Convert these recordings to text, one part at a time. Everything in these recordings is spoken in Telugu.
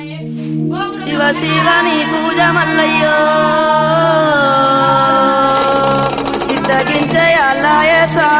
శివ శివ నీ పూజ మల్లయ్యో. సిద్ధగించే అల్లాయ స్వామి.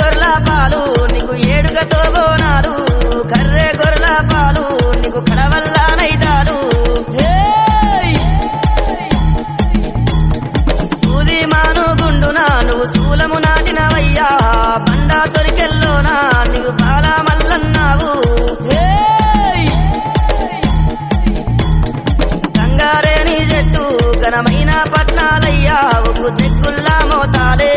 గొర్ల పాలు నీకు ఏడుగతో బోనాలు కర్రె గొర్ల పాలు నీకు కడవల్ల నైతాడు సూది మాను గుండునా నువ్వు శూలము నాటినవయ్యా. బండా తొరికెల్లోనా నీవు బాలా మల్లన్నావు. గంగారేణి జట్టు ఘనమైన పట్నాలయ్యా. ఒక చెక్కుల్లా మోతాలే.